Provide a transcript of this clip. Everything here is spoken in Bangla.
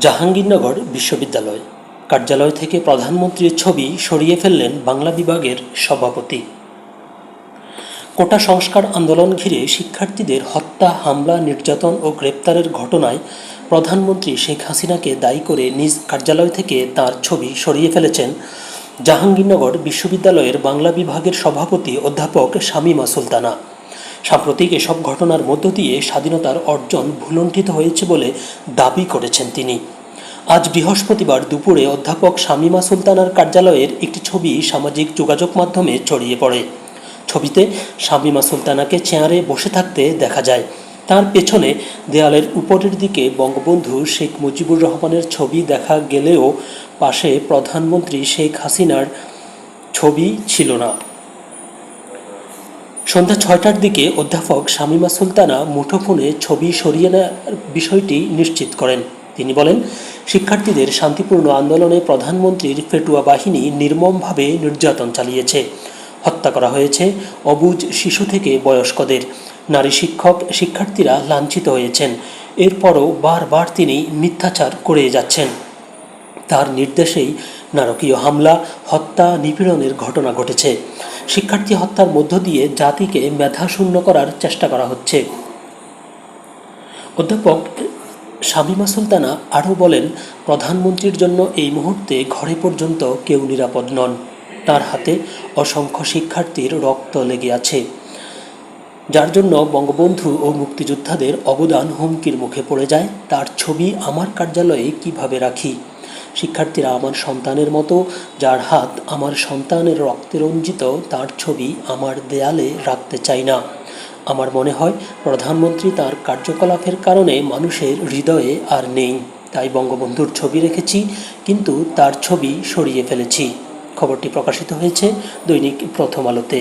জাহাঙ্গীরনগর বিশ্ববিদ্যালয়। কার্যালয় থেকে প্রধানমন্ত্রীর ছবি সরিয়ে ফেললেন বাংলা বিভাগের সভাপতি। কোটা সংস্কার আন্দোলন ঘিরে শিক্ষার্থীদের হত্যা, হামলা, নির্যাতন ও গ্রেপ্তারের ঘটনায় প্রধানমন্ত্রী শেখ হাসিনাকে দায়ী করে নিজ কার্যালয় থেকে তার ছবি সরিয়ে ফেলেছেন জাহাঙ্গীরনগর বিশ্ববিদ্যালয়ের বাংলা বিভাগের সভাপতি অধ্যাপক শামীমা সুলতানা। সাম্প্রতিক এসব ঘটনার মধ্য দিয়ে স্বাধীনতার অর্জন ভুলণ্ঠিত হয়েছে বলে দাবি করেছেন তিনি। আজ বৃহস্পতিবার দুপুরে অধ্যাপক শামীমা সুলতানার কার্যালয়ের একটি ছবি সামাজিক যোগাযোগ মাধ্যমে ছড়িয়ে পড়ে। ছবিতে শামীমা সুলতানাকে চেয়ারে বসে থাকতে দেখা যায়। তার পেছনে দেয়ালের উপরের দিকে বঙ্গবন্ধু শেখ মুজিবুর রহমানের ছবি দেখা গেলেও পাশে প্রধানমন্ত্রী শেখ হাসিনার ছবি ছিল না। সন্ধ্যা ছয়টার দিকে অধ্যাপক শামীমা সুলতানা মুঠোফোনে ছবি সরিয়ে নেওয়ার বিষয়টি নিশ্চিত করেন। তিনি বলেন, শিক্ষার্থীদের শান্তিপূর্ণ আন্দোলনে প্রধানমন্ত্রীর ফেটুয়া বাহিনী নির্মমভাবে নির্যাতন চালিয়েছে। হত্যা করা হয়েছে অবুজ শিশু থেকে বয়স্কদের। নারী শিক্ষক, শিক্ষার্থীরা লাঞ্ছিত হয়েছেন। এরপরও বারবার তিনি মিথ্যাচার করে যাচ্ছেন। তার নির্দেশেই নারকীয় হামলা, হত্যা, নিপীড়নের ঘটনা ঘটেছে। শিক্ষার্থী হত্যার মধ্য দিয়ে জাতিকে মেধাশূন্য করার চেষ্টা করা হচ্ছে। অধ্যাপক শামীমা সুলতানা আরও বলেন, প্রধানমন্ত্রীর জন্য এই মুহূর্তে ঘরে পর্যন্ত কেউ নিরাপদ নন। তার হাতে অসংখ্য শিক্ষার্থীর রক্ত লেগে আছে। যার জন্য বঙ্গবন্ধু ও মুক্তিযোদ্ধাদের অবদান হুমকির মুখে পড়ে যায়। তার ছবি আমার কার্যালয়ে কীভাবে রাখি? শিক্ষার্থীরা আমার সন্তানের মতো, যার হাত আমার সন্তানের রক্তে রঞ্জিত, তার ছবি আমার দেয়ালে রাখতে চাই না। আমার মনে হয়, প্রধানমন্ত্রী তার কার্যকলাপের কারণে মানুষের হৃদয়ে আর নেই। তাই বঙ্গবন্ধুর ছবি রেখেছি, কিন্তু তার ছবি সরিয়ে ফেলেছি। খবরটি প্রকাশিত হয়েছে দৈনিক প্রথম আলোতে।